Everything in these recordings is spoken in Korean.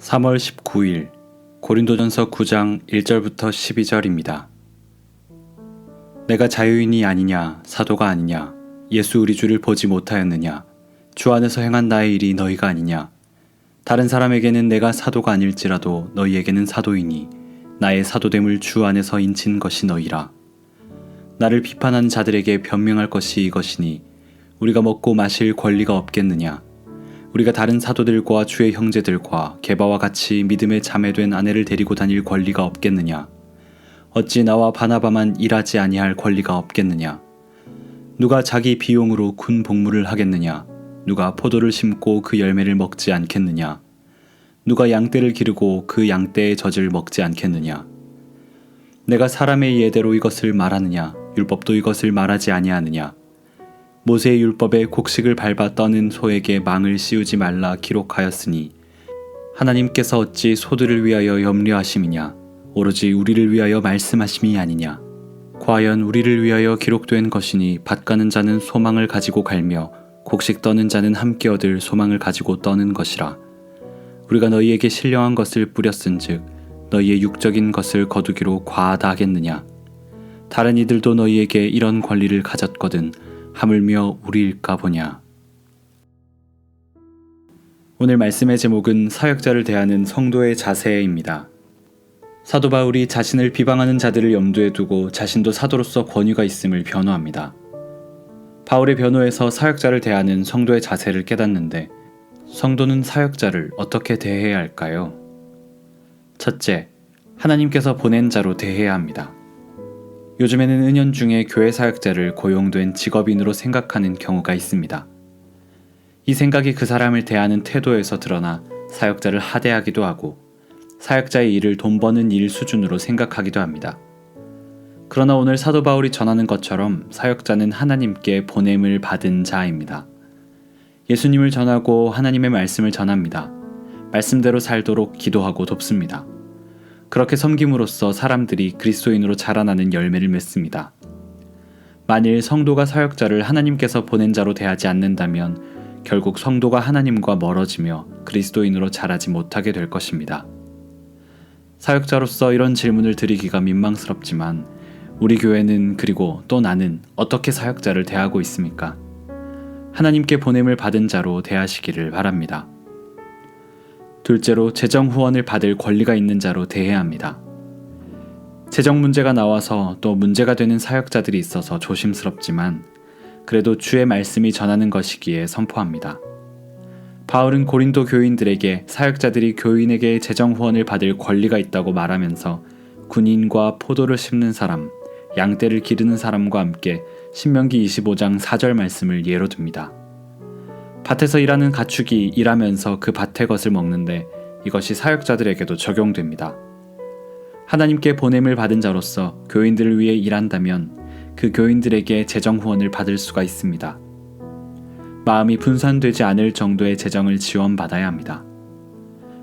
3월 19일 고린도전서 9장 1절부터 12절입니다. 내가 자유인이 아니냐 사도가 아니냐 예수 우리 주를 보지 못하였느냐 주 안에서 행한 나의 일이 너희가 아니냐 다른 사람에게는 내가 사도가 아닐지라도 너희에게는 사도이니 나의 사도됨을 주 안에서 인친 것이 너희라 나를 비판한 자들에게 변명할 것이 이것이니 우리가 먹고 마실 권리가 없겠느냐 우리가 다른 사도들과 주의 형제들과 개바와 같이 믿음에 자매된 아내를 데리고 다닐 권리가 없겠느냐? 어찌 나와 바나바만 일하지 아니할 권리가 없겠느냐? 누가 자기 비용으로 군 복무를 하겠느냐? 누가 포도를 심고 그 열매를 먹지 않겠느냐? 누가 양떼를 기르고 그 양떼의 젖을 먹지 않겠느냐? 내가 사람의 예대로 이것을 말하느냐? 율법도 이것을 말하지 아니하느냐? 모세의 율법에 곡식을 밟아 떠는 소에게 망을 씌우지 말라 기록하였으니 하나님께서 어찌 소들을 위하여 염려하심이냐? 오로지 우리를 위하여 말씀하심이 아니냐? 과연 우리를 위하여 기록된 것이니 밭 가는 자는 소망을 가지고 갈며 곡식 떠는 자는 함께 얻을 소망을 가지고 떠는 것이라. 우리가 너희에게 신령한 것을 뿌렸은즉 너희의 육적인 것을 거두기로 과하다 하겠느냐? 다른 이들도 너희에게 이런 권리를 가졌거든 하물며 우리일까 보냐. 오늘 말씀의 제목은 사역자를 대하는 성도의 자세입니다. 사도 바울이 자신을 비방하는 자들을 염두에 두고 자신도 사도로서 권위가 있음을 변호합니다. 바울의 변호에서 사역자를 대하는 성도의 자세를 깨닫는데 성도는 사역자를 어떻게 대해야 할까요? 첫째, 하나님께서 보낸 자로 대해야 합니다. 요즘에는 은연중에 교회 사역자를 고용된 직업인으로 생각하는 경우가 있습니다. 이 생각이 그 사람을 대하는 태도에서 드러나 사역자를 하대하기도 하고 사역자의 일을 돈 버는 일 수준으로 생각하기도 합니다. 그러나 오늘 사도 바울이 전하는 것처럼 사역자는 하나님께 보냄을 받은 자입니다. 예수님을 전하고 하나님의 말씀을 전합니다. 말씀대로 살도록 기도하고 돕습니다. 그렇게 섬김으로써 사람들이 그리스도인으로 자라나는 열매를 맺습니다. 만일 성도가 사역자를 하나님께서 보낸 자로 대하지 않는다면 결국 성도가 하나님과 멀어지며 그리스도인으로 자라지 못하게 될 것입니다. 사역자로서 이런 질문을 드리기가 민망스럽지만 우리 교회는 그리고 또 나는 어떻게 사역자를 대하고 있습니까? 하나님께 보냄을 받은 자로 대하시기를 바랍니다. 둘째로 재정 후원을 받을 권리가 있는 자로 대해야 합니다. 재정 문제가 나와서 또 문제가 되는 사역자들이 있어서 조심스럽지만 그래도 주의 말씀이 전하는 것이기에 선포합니다. 바울은 고린도 교인들에게 사역자들이 교인에게 재정 후원을 받을 권리가 있다고 말하면서 군인과 포도를 심는 사람, 양떼를 기르는 사람과 함께 신명기 25장 4절 말씀을 예로 듭니다. 밭에서 일하는 가축이 일하면서 그 밭의 것을 먹는데 이것이 사역자들에게도 적용됩니다. 하나님께 보냄을 받은 자로서 교인들을 위해 일한다면 그 교인들에게 재정 후원을 받을 수가 있습니다. 마음이 분산되지 않을 정도의 재정을 지원받아야 합니다.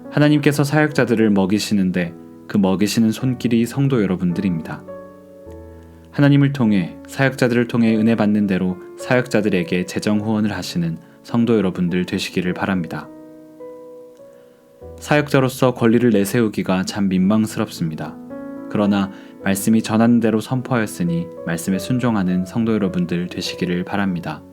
하나님께서 사역자들을 먹이시는데 그 먹이시는 손길이 성도 여러분들입니다. 하나님을 통해 사역자들을 통해 은혜 받는 대로 사역자들에게 재정 후원을 하시는 성도 여러분들 되시기를 바랍니다. 사역자로서 권리를 내세우기가 참 민망스럽습니다. 그러나 말씀이 전하는 대로 선포하였으니 말씀에 순종하는 성도 여러분들 되시기를 바랍니다.